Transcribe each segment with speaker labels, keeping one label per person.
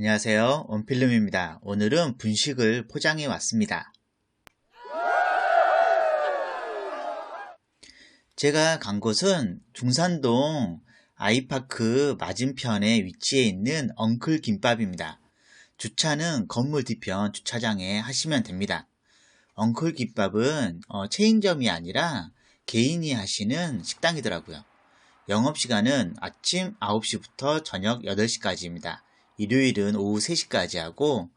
Speaker 1: 안녕하세요. 원필름입니다. 오늘은 분식을 포장해 왔습니다. 제가 간 곳은 중산동 아이파크 맞은편에 위치해 있는 엉클 김밥입니다. 주차는 건물 뒤편 주차장에 하시면 됩니다. 엉클 김밥은 어, 체인점이 아니라 개인이 하시는 식당이더라고요. 영업시간은 아침 9시부터 저녁 8시까지입니다. 일요일은 오후 3시까지 하고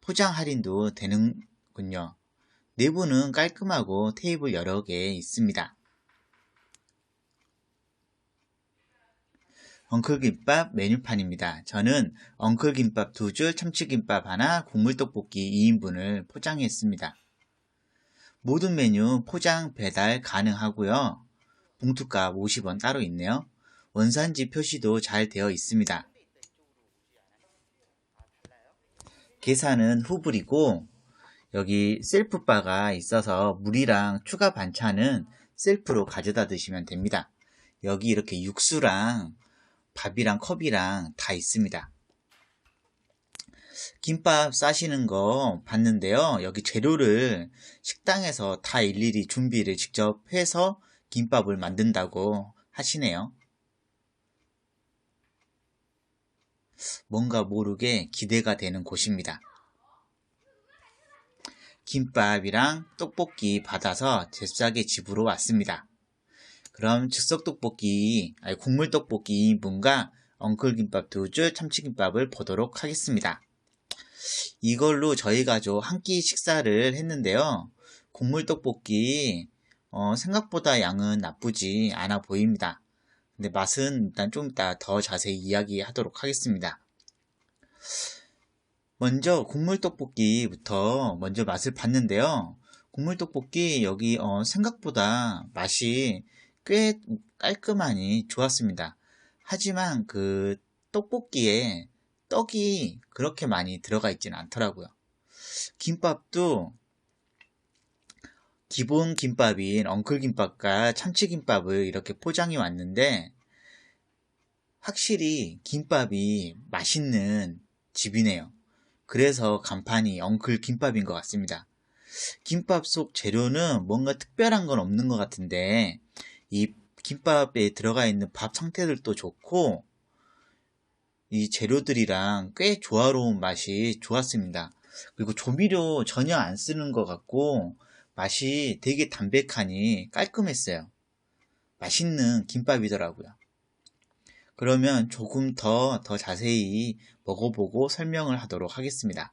Speaker 1: 포장 할인도 되는군요. 내부는 깔끔하고 테이블 여러 개 있습니다. 엉클김밥 메뉴판입니다. 저는 엉클김밥 두 줄, 참치김밥 하나, 국물떡볶이 2인분을 포장했습니다. 모든 메뉴 포장 배달 가능하고요. 봉투값 50원 따로 있네요. 원산지 표시도 잘 되어 있습니다. 계산은 후불이고 여기 셀프바가 있어서 물이랑 추가 반찬은 셀프로 가져다 드시면 됩니다. 여기 이렇게 육수랑 밥이랑 컵이랑 다 있습니다. 김밥 싸시는 거 봤는데요. 여기 재료를 식당에서 다 일일이 준비를 직접 해서 김밥을 만든다고 하시네요. 뭔가 모르게 기대가 되는 곳입니다. 김밥이랑 떡볶이 받아서 잽싸게 집으로 왔습니다. 그럼 즉석 떡볶이, 아니 국물 떡볶이 2인분과 엉클 김밥 두 줄, 참치김밥을 보도록 하겠습니다. 이걸로 저희 가족 한 끼 식사를 했는데요. 국물 떡볶이 어, 생각보다 양은 나쁘지 않아 보입니다. 근데 맛은 일단 좀 이따 더 자세히 이야기하도록 하겠습니다. 먼저 국물 떡볶이부터 먼저 맛을 봤는데요. 국물 떡볶이 여기 어, 생각보다 맛이 꽤 깔끔하니 좋았습니다. 하지만 그 떡볶이에 떡이 그렇게 많이 들어가 있지는 않더라고요. 김밥도 기본 김밥인 엉클 김밥과 참치 김밥을 이렇게 포장이 왔는데 확실히 김밥이 맛있는 집이네요. 그래서 간판이 엉클 김밥인 것 같습니다. 김밥 속 재료는 뭔가 특별한 건 없는 것 같은데 이 김밥에 들어가 있는 밥 상태들도 좋고 이 재료들이랑 꽤 조화로운 맛이 좋았습니다. 그리고 조미료 전혀 안 쓰는 것 같고 맛이 되게 담백하니 깔끔했어요. 맛있는 김밥이더라고요. 그러면 조금 더, 더 자세히 먹어보고 설명을 하도록 하겠습니다.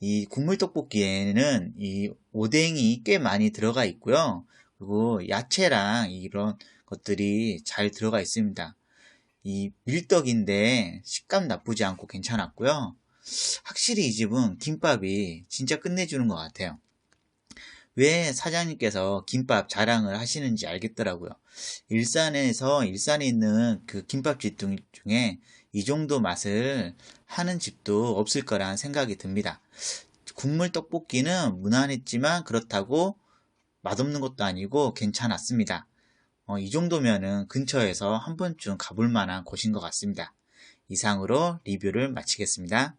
Speaker 1: 이 국물떡볶이에는 이 오뎅이 꽤 많이 들어가 있고요. 그리고 야채랑 이런 것들이 잘 들어가 있습니다. 이 밀떡인데 식감 나쁘지 않고 괜찮았고요. 확실히 이 집은 김밥이 진짜 끝내주는 것 같아요. 왜 사장님께서 김밥 자랑을 하시는지 알겠더라고요. 일산에서 일산에 있는 그 김밥집 중에 이 정도 맛을 하는 집도 없을 거란 생각이 듭니다. 국물 떡볶이는 무난했지만 그렇다고 맛없는 것도 아니고 괜찮았습니다. 어, 이 정도면은 근처에서 한 번쯤 가볼 만한 곳인 것 같습니다. 이상으로 리뷰를 마치겠습니다.